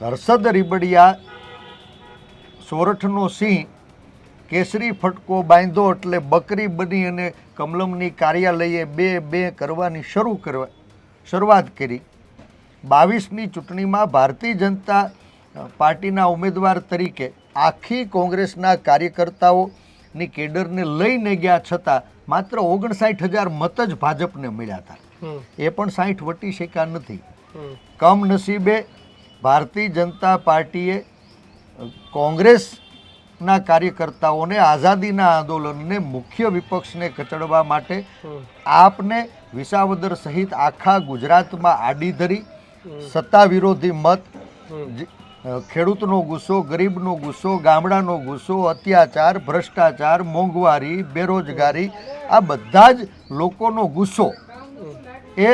હર્ષદ રીબડિયા સોરઠનો સિંહ કેસરી ફટકો બાંધો એટલે બકરી બની અને કમલમની કાર્યાલયે બે બે કરવાની શરૂ કરવા શરૂઆત કરી. બાવીસની ચૂંટણીમાં ભારતીય જનતા પાર્ટીના ઉમેદવાર તરીકે આખી કોંગ્રેસના કાર્યકર્તાઓની કેડરને લઈને ગયા છતાં માત્ર ઓગણસાઠ હજાર મત જ ભાજપને મળ્યા હતા. એ પણ સાઠ વટી શક્યા નથી. કમનસીબે ભારતીય જનતા પાર્ટીએ કોંગ્રેસના કાર્યકર્તાઓને આઝાદીના આંદોલનને મુખ્ય વિપક્ષને કચડવા માટે આપને વિસાવદર સહિત આખા ગુજરાતમાં આડી ધરી સત્તા વિરોધી મત ખેડૂતનો ગુસ્સો ગરીબનો ગુસ્સો ગામડાનો ગુસ્સો અત્યાચાર ભ્રષ્ટાચાર મોંઘવારી બેરોજગારી આ બધા જ લોકોનો ગુસ્સો એ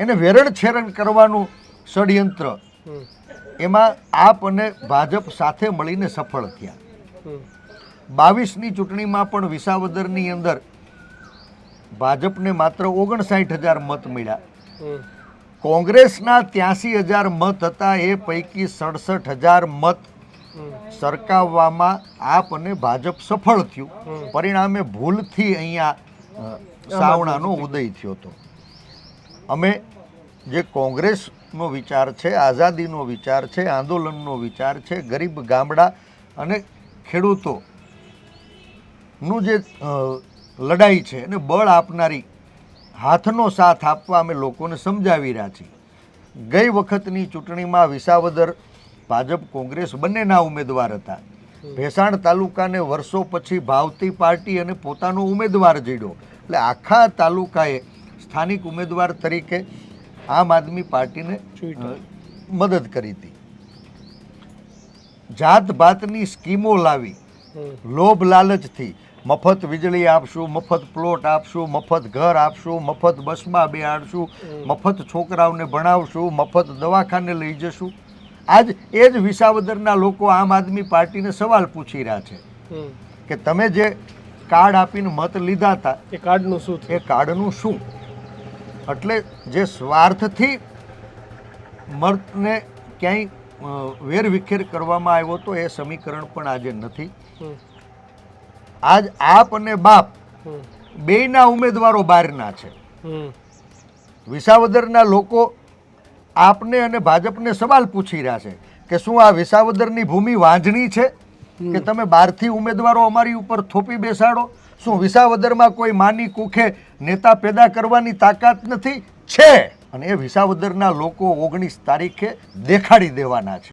એને વેરણ છેરણ કરવાનું ષડયંત્ર એમાં આપ અને ભાજપ સાથે મળીને સફળ થયા. બાવીસની ચૂંટણીમાં પણ વિસાવદરની અંદર ભાજપને માત્ર ઓગણસાઠ હજાર મત મળ્યા. કોંગ્રેસના ત્યાસી હજાર મત હતા એ પૈકી સડસઠ હજાર મત સરકાવવામાં આપ અને ભાજપ સફળ થયું. પરિણામે ભૂલથી અહીંયા સાવણાનો ઉદય થયો હતો. અમે જે કોંગ્રેસનો વિચાર છે, આઝાદીનો વિચાર છે, આંદોલનનો વિચાર છે, ગરીબ ગામડા અને ખેડૂતોનું જે લડાઈ છે એને બળ આપનારી હાથનો સાથ આપવા અમે લોકોને સમજાવી રહ્યા છીએ. ગઈ વખતની ચૂંટણીમાં વિસાવદર ભાજપ કોંગ્રેસ બંનેના ઉમેદવાર હતા. ભેસાણ તાલુકાને વર્ષો પછી ભાવતી પાર્ટી અને પોતાનો ઉમેદવાર જીડ્યો. એટલે આખા તાલુકાએ સ્થાનિક ઉમેદવાર તરીકે આમ આદમી પાર્ટીને મદદ કરી હતી. જાત ભાતની સ્કીમો લાવી લોભ લાલચથી મફત વીજળી આપશું મફત પ્લોટ આપશું મફત ઘર આપશું મફત બસમાં બેહાડશું મફત છોકરાઓને ભણાવશું મફત દવાખાને લઈ જશું. આજ એ જ વિસાવદરના લોકો આમ આદમી પાર્ટીને સવાલ પૂછી રહ્યા છે કે તમે જે કાર્ડ આપીને મત લીધા હતા એ કાર્ડનું શું એ કાર્ડનું શું? એટલે જે સ્વાર્થથી મર્દને ક્યાંય વેરવિખેર કરવામાં આવ્યો તો એ સમીકરણ પણ આજે નથી. આજ આપ અને બાપ બેયના ઉમેદવારો બહારના છે. વિસાવદરના લોકો આપને અને ભાજપને સવાલ પૂછી રહ્યા છે કે શું આ વિસાવદરની ભૂમિ વાંજણી છે? કે તમે બહારથી ઉમેદવારો અમારી ઉપર થોપી બેસાડો. શું વિસાવદરમાં કોઈ માની કુખે નેતા પેદા કરવાની તાકાત નથી? છે. અને એ વિસાવદરના લોકો ઓગણીસ તારીખે દેખાડી દેવાના છે.